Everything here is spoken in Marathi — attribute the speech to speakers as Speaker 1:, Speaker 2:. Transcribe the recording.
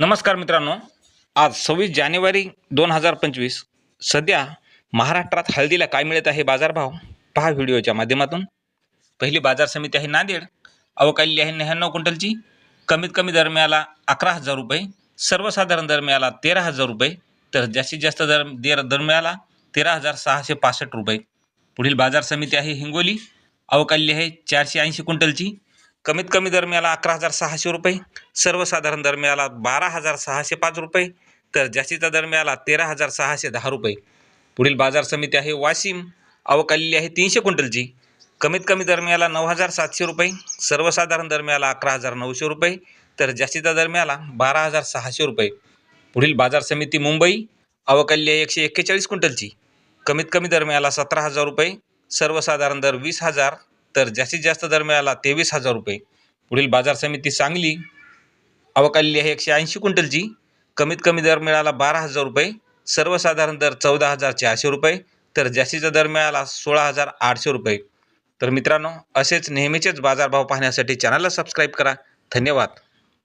Speaker 1: नमस्कार मित्रांनो. आज सव्वीस जानेवारी दोन हजार पंचवीस. सध्या महाराष्ट्रात हळदीला काय मिळत आहे बाजारभाव? पहा व्हिडिओच्या माध्यमातून. पहिली बाजार समिती आहे नांदेड. अवकाली आहे न्याण्णव क्विंटलची. कमीत कमी दर मिळाला अकरा हजार रुपये. सर्वसाधारण दर मिळाला तेरा हजार रुपये. तर जास्तीत जास्त दर दर दर मिळाला तेरा हजार सहाशे पासष्ट रुपये. पुढील बाजार समिती आहे हिंगोली. अवकाली आहे चारशे ऐंशी क्विंटलची. कमीत कमी दर मिळाला अकरा हजार सहाशे रुपये सर्वसाधारण दर मिळाला बारा हजार सहाशे पाच रुपये तर जास्तीचा दर मिळाला तेरा हजार सहाशे दहा रुपये. पुढील बाजार समिती आहे वाशिम. अवकालेली आहे तीनशे क्विंटलची. कमीत कमी दर मिळाला नऊ हजार सातशे रुपये सर्वसाधारण दर मिळाला अकरा हजार नऊशे रुपये तर जास्तीचा दर मिळाला बारा हजार सहाशे रुपये. पुढील बाजार समिती मुंबई. अवकाली आहे एकशे एक्केचाळीस क्विंटलची. कमीत कमी दर मिळाला सतरा हजार रुपये सर्वसाधारण दर वीस हजार तर जास्तीत जास्त दर मिळाला तेवीस हजार रुपये. पुढील बाजार समिती सांगली अवकालेली आहे एकशे ऐंशी क्विंटलची. कमीत कमी दर मिळाला बारा हजार रुपये. सर्वसाधारण दर चौदा हजार चारशे रुपये. तर जास्तीचा दर मिळाला सोळा हजार आठशे रुपये. तर मित्रांनो असेच नेहमीचेच बाजारभाव पाहण्यासाठी चॅनलला सबस्क्राईब करा. धन्यवाद.